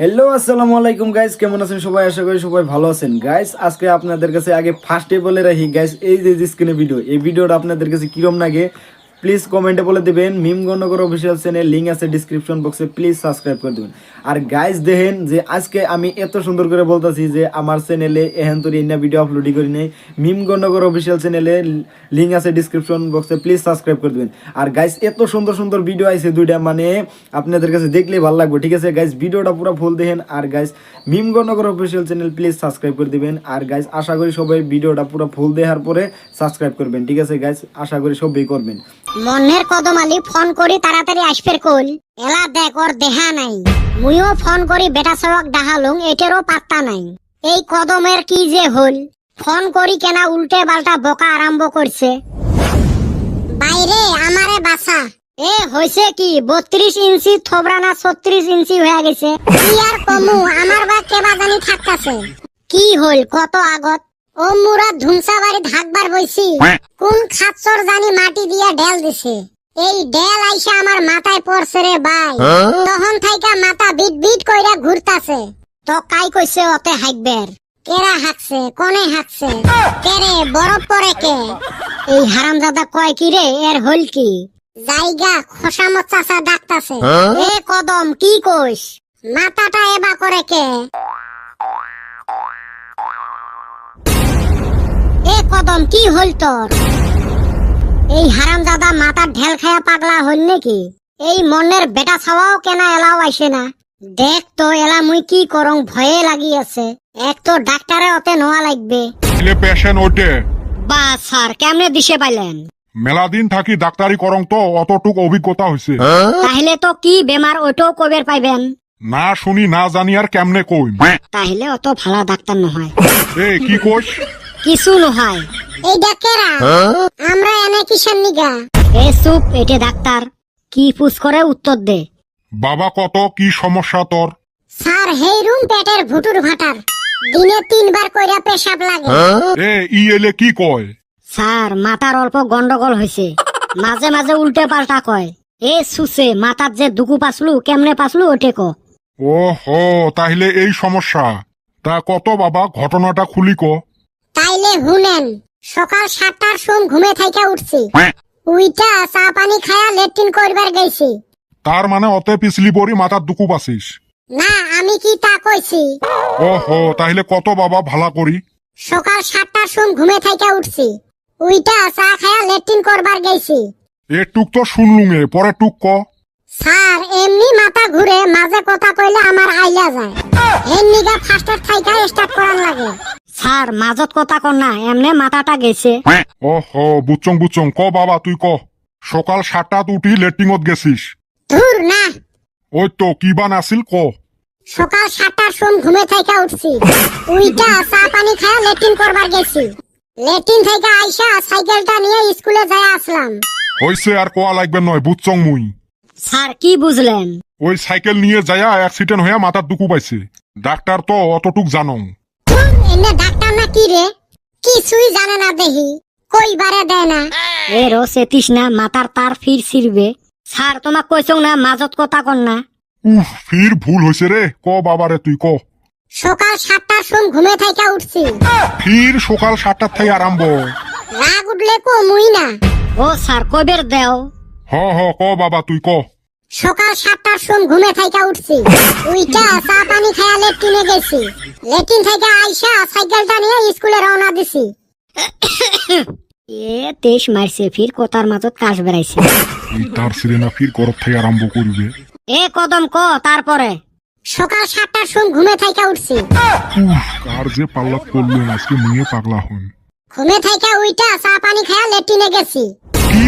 Hello আসসালামু আলাইকুম guys কেমন আছেন সবাই? আশা করি সবাই ভালো আছেন। গাইস আজকে আপনাদের কাছে আগে ফার্স্টে বলে রাখি। গাইস এই যে স্ক্রিনে ভিডিও এই ভিডিওটা আপনাদের কাছে কীরম লাগে? প্লিজ কমেন্টে বলে দেবেন। মিম গণকর অফিসিয়াল চ্যানেল লিঙ্ক আছে ডিসক্রিপশন বক্সে প্লিজ সাবস্ক্রাইব করে দেবেন। আর গাইস দেখেন যে আজকে আমি এত সুন্দর করে বলতেছি যে আমার চ্যানেলে এহেন তরি ইন্না ভিডিও আপলোডই করি নাই। মিম গণকর অফিসিয়াল চ্যানেলে লিঙ্ক আছে ডিসক্রিপশন বক্সে প্লিজ সাবস্ক্রাইব করে দেবেন। আর গাইস এত সুন্দর সুন্দর ভিডিও আছে দুইটা মানে আপনাদের কাছে দেখলেই ভালো লাগবে, ঠিক আছে? গাইস ভিডিওটা পুরো ফুল দেখেন। আর গাইস মিম গণকর অফিসিয়াল চ্যানেল প্লিজ সাবস্ক্রাইব করে দিবেন। আর গাইস আশা করি সবাই ভিডিওটা পুরো ফুল দেখার পরে সাবস্ক্রাইব করবেন, ঠিক আছে? গাইস আশা করি সবাই করবেন। মনের কদম আলী ফোন করি তাড়াতাড়ি আসফের কল এলা দেখ, ওর দেহা নাই। মুইও ফোন করি, বেটা সড়ক ডাহালুং এটারও পাত্তা নাই। এই কদমের কি যে হল? ফোন করি কেনা উল্টে পাল্টা বকা আরম্ভ করছে। বাইরে, আমারে বাসা এ, হইছে কি? বত্রিশ ইঞ্চি থবরা না ছত্রিশ ইঞ্চি হয়ে গেছে? কি আর কমু? আমার বা কেবা জানি থাকতাছে। কি হল? কত আগত? ও মুরা ধুমসা বাড়ি ঢাকবার বইছি। কোন খাচ্চর জানি মাটি দিয়া ঢেল দিছে। এই ঢেল আইসা আমার মাথায় পড়ছে রে ভাই। তখন থাইকা মাথা বিট বিট কইরা ঘুরতাছে। তো কাই কইছে অতে হাইকবের? কেরা হাকছে? কোনে হাকছে? কেরে বরফ পরে কে? এই হারামজাদা কয় কি রে? এর হল কি? জায়গা খোসামত চাচা ডাকতাছে। এ কদম কি কইস? মাথাটা এবা করে কে? কদম কি হল তোর? এই হারামজাদা মাথার ঢেল খায়া পাগলা হল নাকি? এই মনের বেটা ছাওয়াও কেনা এলাও আইসে না। দেখ তো এলা মুই কি করং ভয়ে লাগি আছে। এক তো ডাক্তারে অতে নোয়া লাগবে। ছেলে পেশেন্ট ওটে বা স্যার কেমনে দিশে পাইলেন? মেলা দিন থাকি ডাক্তারি করং তো অতটুক অভিজ্ঞতা হয়েছে তাহলে তো কি বেমার ওইটাও কবের পাইবেন? না শুনি না জানি আর কেমনে কই তাহলে অত ভালা ডাক্তার নহয়। এ কি কোষ কিছু নহয়। এই ডাক্তারা আমরা এনে কিসের নিগা। এ চুপ এটে ডাক্তার। কি পুষ করে উত্তর দে। বাবা কত? কি সমস্যা তোর? স্যার হেই রুম পেটের ভুটুর ভাটার। দিনে তিনবার কইরা পেশাব লাগে। এ ই এলে কি কয়? স্যার মাথার অল্প গন্ডগোল হয়েছে মাঝে মাঝে উল্টে পাল্টা কয়। এ সুসে মাথার যে দুকু পাসলু কেমনে পাসলু ওটে ক। ও হো তাহলে এই সমস্যা। তা কত বাবা ঘটনাটা খুলি ক। তাইলে হুনেন সকাল সাতটার সোম ঘুমে থাইকা উঠছি। উইটা চা পানি খায়া লেট্রিন করবার গেছি। তার মানে অতে পিছলি পরি মাথার দুকু পাছিস না আমি কি তা কইছি? ও হো তাহলে কত বাবা ভালা করি? সকাল সাতটার সোম ঘুমে থাইকা উঠছি। উইটা চা খায়া লেট্রিন করবার গেছি। এ টুক তো শুনলুঙে পরে টুক ক। স্যার এমনি মাথা ঘুরে মাঝে কথা কইলে আমার আইলা যায়। এর নিগা ফার্স্টের থাইকা স্টার্ট করার লাগে। স্যার মাজত কথা কর না এমনে মাথাটা গেছে। ও হো বুচং বুচং ক বাবা তুই ক। সকাল সাতটাত উঠি লেট্রিঙত গেছিস। ধুর না। ওই তো কি বান আসিল ক। সকাল সাতটার সোম ঘুমে থাইকা উঠছি। উইটা চা পানি খায়া লেট্রিন করবার গেছি। লেট্রিন থেকে আইসা সাইকেলটা নিয়ে স্কুলে যাই আসলাম। হইছে আর কোয়া লাগবে নয় বুঝছং মুই। স্যার কি বুঝলেন? ওই সাইকেল নিয়ে যায়া অ্যাক্সিডেন্ট হয়ে মাথার দুকু পাইছে। ডাক্তার তো অতটুক জানং। এনে ডাক্তার না কি রে? কিছুই জানে না দেহি। কইবারে দেয় না। এ রো সেতিস না মাথার তার ফির ছিড়বে। স্যার তোমাক কইছং না মাজত কথা কর না। উফ ফির ভুল হইছে রে। ক বাবারে তুই ক। সকাল সাতটার সোম ঘুমে থাইকা উঠছি। ফির সকাল সাতটার থেকে আরম্ভ। রাগ উঠলে কো মুই না। ও স্যার কবের দেও? হ হ ক বাবা তুই ক। সকাল সাতটার সোম ঘুমে থাইকা উঠছি। উইটা চা পানি খায়া লেট্রিনে গেছি। লেট্রিন থেকে আইসা সাইকেলটা নিয়ে স্কুলে রওনা দিছি। এ তেইশ মারছে ফির কোতার মাঝত কাশ বেড়াইছে। তার সিরেনা ফির গরব থেকে আরম্ভ করবে। এ কদম ক তারপরে? সকাল সাতটার সোম ঘুমে থাইকা উঠছি। কার যে পাল্লা করলেন আজকে নিয়ে পাগলা হন ঘুমে থাইকা উইটা চা পানি খায়া লেট্রিনে গেছি।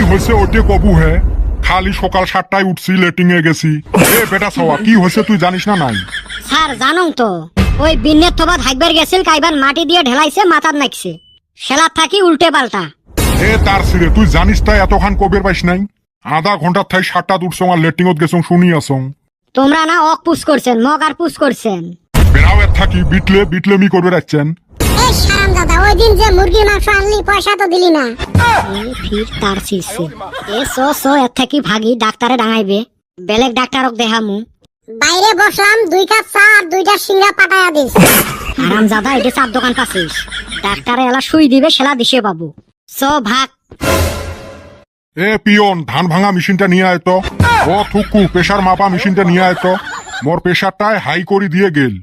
হয়েছে ওটে কবু হে। খালি সকাল সাতটায় উঠছি লেটিং এ গেছি। এ বেটা সওয়া কি হয়েছে তুই জানিস না নাই? স্যার জানুন তো। ওই বিন্নের থবা থাকবার গেছিল কাইবার মাটি দিয়ে ঢেলাইছে মাথার নাকছে সেলার থাকি উল্টে পাল্টা। এ তার সিরে তুই জানিস তাই এতখান কবের পাইস নাই? আধা ঘণ্টার থাই সাতটা উঠছং আর লেটিংত গেছং শুনি আসং। তোমরা না অক পুষ করছেন মগ আর পুষ করছেন। বেড়াও এর থাকি বিটলে বিটলে মি করবে রাখছেন এই সারাম দাদা ওই দিন যে মুরগির মাংস আনলি পয়সা তো দিলি না। এ ফির তার শিরছে এ সো সো এর থাকি ভাগি ডাক্তারে ডাঙাইবে। বেলেগ ডাক্তারক দেখামু। বাইরে বসলাম দুই কাপ চা আর সিঙ্গা পাঠায়া দিস। আরাম জাদা এটা চার দোকান ডাক্তারে এলা সুই দিবে সেলা দিছে বাবু। চ ভাগ। এ পিয়ন ধান ভাঙা মেশিনটা নিয়ে আয় তো। ও থুকু প্রেশার মাপা মেশিনটা নিয়ে আয় তো। মোর প্রেশারটায় হাই করে দিয়ে গেল।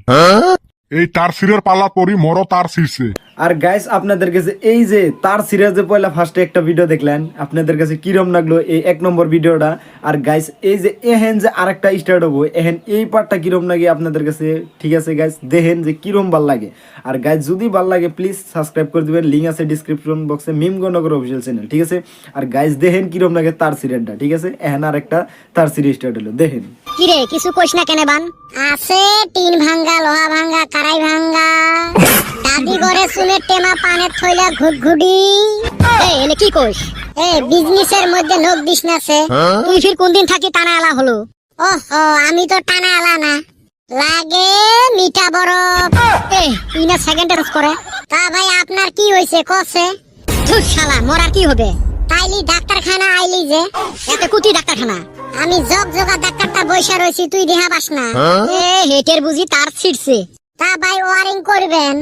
এই তার সিরের পাল্লা পরি মোরও তার ছিঁড়ছে আর গাইস আপনাদের কাছে এই যে তার সিরিয়াসে পয়লা ফার্স্টে একটা ভিডিও দেখলেন, আপনাদের কাছে কিরম লাগল এই এক নম্বর ভিডিওটা আর গাইস এই যে এহেন যে আরেকটা স্টার্ট হব, এহেন এই পার্টটা কিরম লাগে আপনাদের কাছে? ঠিক আছে গাইস দেখেন যে কিরম ভালো লাগে। আর গাইস যদি ভালো লাগে প্লিজ সাবস্ক্রাইব করে দিবেন। লিঙ্ক আছে ডিসক্রিপশন বক্সে মিম গণকর অফিসিয়াল চ্যানেল ঠিক আছে? আর গাইস দেখেন কিরম লাগে তার সিরিয়ালটা ঠিক আছে? এহেন আরেকটা তার সিরিজ স্টার্ট হলো, দেখেন। কিরে কিছু কইস না কেনে বান? আছে টিন ভাঙ্গা লোহা ভাঙ্গা কারাই ভাঙ্গা। দাদি ঘরে চুলের টেমা পানের থইলা ঘুটঘুটি। এই এলে কি কইস? এ বিজনেসের মধ্যে নোক দিস না সে। তুই ফির কোন দিন থাকি টানা এলা হলো? ওহ আমি তো টানা আলা না। লাগে মিঠা বরফ। এ তুই না সেকেন্ড করে। তা ভাই আপনার কি হয়েছে কছে ধুর শালা মরার কি হবে? তাইলি ডাক্তারখানা আইলি যে। এত কুতি ডাক্তারখানা। আমি জগ জগা ডাক্তারটা বৈশা রয়েছি তুই দেহা পাস না। এ হেটের বুঝি তার ছিড়ছে। তা ভাই ওয়ারিং করবেন।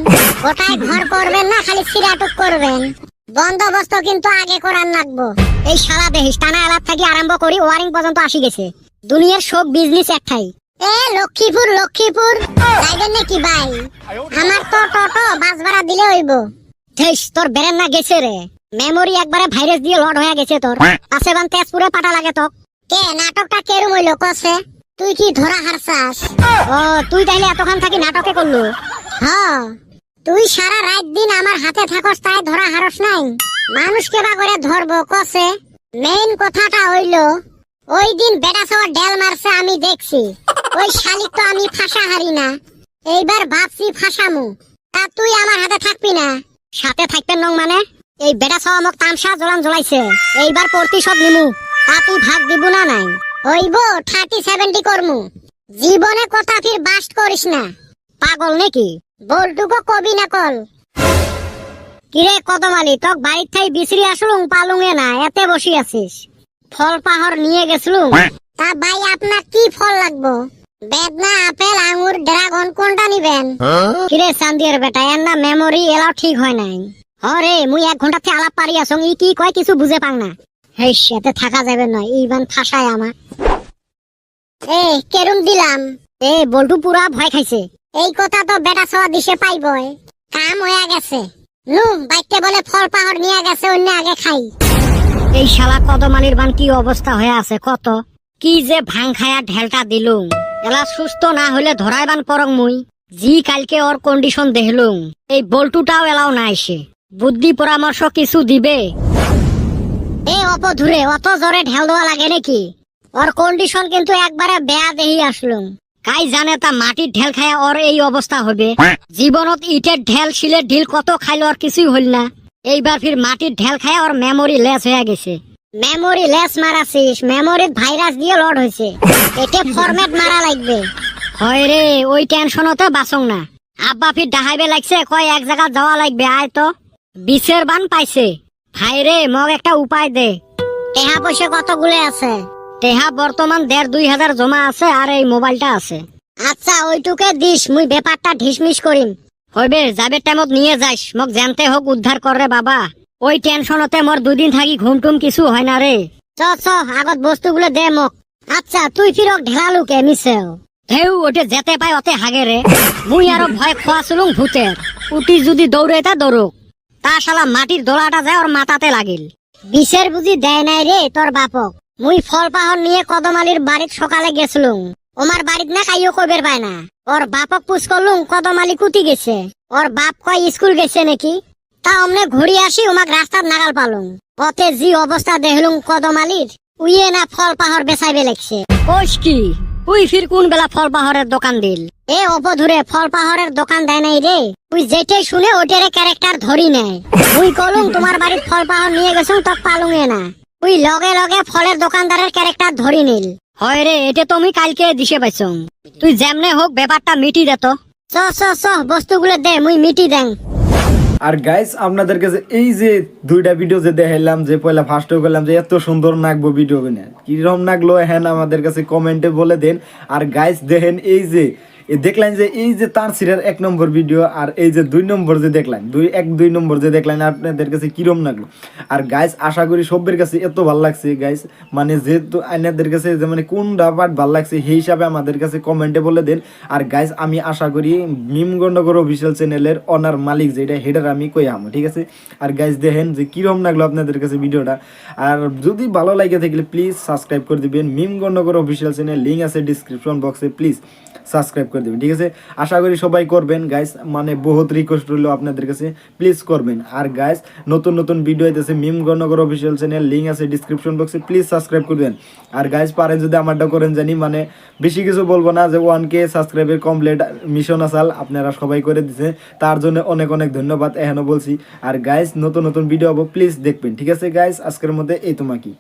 ওটাই ঘর করবেন না খালি সিরাটুক করবেন। বন্দোবস্ত কিন্তু আগে করার লাগবো। এই শালা দেহিস টানা এলার থেকে আরম্ভ করি ওয়ারিং পর্যন্ত আসি গেছে। দুনিয়ার সব বিজনেস একটাই। এ লক্ষ্মীপুর লক্ষ্মীপুর। যাইবেন নাকি ভাই? আমার তো টোটো বাস ভাড়া দিলে হইব। ধেস তোর বেরেন না গেছে রে। মেমোরি একবারে ভাইরাস দিয়ে লড হয়ে গেছে তোর। আছে বান তেজপুরে পাটা লাগে তো কে, নাটকটা কেরম হইল? কছে? তুই কি ধরা হারছাস? ও, তুই তাইলে এতক্ষণ থাকি নাটকে করল? হ। তুই সারা রাত দিন আমার হাতে থাকস, তাই ধরা হারস নাই। মানুষ কেবা করে ধরবো, কছে? মেইন কথাটা হইল, ওই দিন বেটা সবার ডেল মারছে, আমি দেখছি। ওই শালিক তো আমি ফাঁসা হারি না। এইবার ভাবছি ফাঁসামু। তা তুই আমার হাতে থাকবি না? সাথে থাকবেন নং মানে? এই বেটা সব আমাক তামসা জ্বলান জোলাইছে এইবার প্রতিশোধ নিমু। তা তুই ভাগ দিব না নাই। হইব থার্টি সেভেন্টি করমু। জীবনে কথা ফির বাস্ট করিস না। পাগল নাকি? বলটুকু কবি না কল। কিরে কদমালি তক বাড়ির থাই বিচরি আসলুং পালুঙে না এতে বসি আছিস। ফল পাহর নিয়ে গেছলুম। তা ভাই আপনার কি ফল লাগবো? বেদনা আপেল আঙ্গুর ড্রাগন কোনটা নিবেন? কিরে চান্দিয়ার বেটা এর না মেমোরি এলাও ঠিক হয় নাই। হরে মুই এক ঘণ্টা থেকে আলাপ পারি আসং ই কি কয় কিছু বুঝে পাং না। সাথে থাকা যাবে নয় ইবান ফাঁসায় আমার। এ, কেরুম দিলাম। এ, বল্টু পুরা ভয় খাইছে। এই কথা তো বেটা সওয়া দিশে পাইবই। কাম হয়ে গেছে। নু বাইতে বলে ফল পাহর নিয়ে গেছে, অন্য আগে খাই। এই শালা কদমালির বান কি অবস্থা হয়ে আছে কত? কি যে ভাং খায়া ঢেলটা দিলুম। এলা সুস্থ না হলে ধরাই বান পরং মুই। জি কালকে ওর কন্ডিশন দেখলুম এই বল্টুটাও এলাও না এসে। বুদ্ধি পরামর্শ কিছু দিবে? এ অপধুরে অত জোরে ঢেল দেওয়া লাগে নাকি? ওর কন্ডিশন কিন্তু একবারে বেয়া দেহি আসলুম কাই জানে তা মাটির ঢেল খায়া ওর এই অবস্থা হবে। জীবনত ইটের ঢেল শিলের ঢিল কত খাইলো আর কিছুই হইল না। এইবার ফির মাটির ঢেল খায় ওর মেমোরি লেস হয়ে গেছে। মেমোরি লেস মারাছিস মেমোরিত ভাইরাস দিয়ে লড হয়েছে। এতে ফরম্যাট মারা লাগবে। হয় রে ওই টেনশনতে বাসং না। আব্বা ফির ডাহাইবে লাগছে কয় এক জায়গা যাওয়া লাগবে আয় তো। বিশের বান পাইছে। ভাই রে মগ একটা উপায় দে। টেহা পয়সা কতগুলো আছে? তেহা বর্তমান দেড় দুই হাজার জমা আছে আর এই মোবাইলটা আছে। আচ্ছা ওইটুকে দিস মুই ব্যাপারটা ঢিসমিস করিম। হইবে যাবে টাইমত নিয়ে যাইস মোক জানতে হোক উদ্ধার করে বাবা। ওই টেনশনতে মোর দুদিন থাকি ঘুম টুম কিছু হয় না রে। চ চ আগত বস্তুগুলো দে মোক। আচ্ছা তুই ফিরক ঢেলালু কে মিছেও। ঢেউ ওটে যেতে পাই অতে হাগে রে। মুই আরও ভয় খোয়াছিলুম ভূতের উটি যদি দৌড়ে তা দৌড়ুক তা শালা মাটির দোলাটা যায় ওর মাথাতে লাগিল। বিষের বুঝি দেয় নাই রে তোর বাপক। মুই ফল পাহর নিয়ে কদমালির বাড়িত সকালে গেছিলুম ওমার বাড়িত না কাইও কইবের পায় না। ওর বাপক পুষ করলুম কদমালি কুটি গেছে। ওর বাপ কয় স্কুল গেছে নাকি? তা অমনে ঘুরি আসি ওমাক রাস্তার নাগাল পালুম পথে জি অবস্থা দেখলুম কদমালির, উইয়ে না ফল পাহর বেচাইবে লাগছে। কোষ কি তুই ফির কোন বেলা ফল পাহরের দোকান দিল? এ অপধুরে ফল পাহরের দোকান দেয় নাই রে। তুই যেটাই শুনে ওটারে ক্যারেক্টার ধরি নেয় তুই কলুম তোমার বাড়ির ফল পাহর নিয়ে গেছুম তক পালুঙে না। তুই লগে লগে ফলের দোকানদারের ক্যারেক্টার ধরি নিল। হয় রে, এটা তুমি কালকে দিশে পাইছ। তুই যেমনে হোক ব্যাপারটা মিটি দে তো। চ চ চ, বস্তুগুলো দে, মুই মিটি দেন আর গাইস আপনাদের কাছে এই যে দুইটা ভিডিও যে দেখাইলাম, যে পয়লা ফার্স্ট করলাম যে এত সুন্দর নাকবো ভিডিও কিনে কীরকম নাকলো হ্যাঁ আমাদের কাছে কমেন্টে বলে দেন। আর গাইস দেখেন এই যে দেখলেন যে, এই যে তার সিরের এক নম্বর ভিডিও আর এই যে দুই নম্বর যে দেখলেন, দুই, এক, দুই নম্বর যে দেখলেন, আপনাদের কাছে কিরম লাগল? আর গাইস আশা করি সবের কাছে এত ভালো লাগছে গাইস মানে যেহেতু আইনাদের কাছে যে মানে কোনটা পার্ট ভালো লাগছে, সেই হিসাবে আমাদের কাছে কমেন্টে বলে দেন। আর গাইস আমি আশা করি মিম গন্ডগর অফিসিয়াল চ্যানেলের অনার মালিক, যেটা হেডার আমি কই আমো ঠিক আছে? আর গাইস দেখেন যে কিরম লাগল আপনাদের কাছে ভিডিওটা আর যদি ভালো লাগে থাকলে প্লিজ সাবস্ক্রাইব করে দিবেন। মিম গন্ডগর অফিসিয়াল চ্যানেল লিঙ্ক আছে ডিসক্রিপশন বক্সে প্লিজ সাবস্ক্রাইব করে দেবেন, ঠিক আছে? আশা করি সবাই করবেন গাইস মানে বহুত রিকোয়েস্ট রইল আপনাদের কাছে। প্লিজ করবেন। আর গাইস নতুন নতুন ভিডিও আইতেছে মিম গণনগর অফিসিয়াল চ্যানেল লিঙ্ক আছে ডিসক্রিপশন বক্সে প্লিজ সাবস্ক্রাইব করবেন আর গাইস পারেন যদি আমারটা করেন, জানি মানে বেশি কিছু বলব না, যে ওয়ান কে সাবস্ক্রাইবের কমপ্লিট মিশন আসাল, আপনারা সবাই করে দিছে। তার জন্য অনেক অনেক ধন্যবাদ, এখনও বলছি। আর গাইস নতুন নতুন ভিডিও হব প্লিজ দেখবেন, ঠিক আছে গাইস আজকের মধ্যে এই তোমাকে।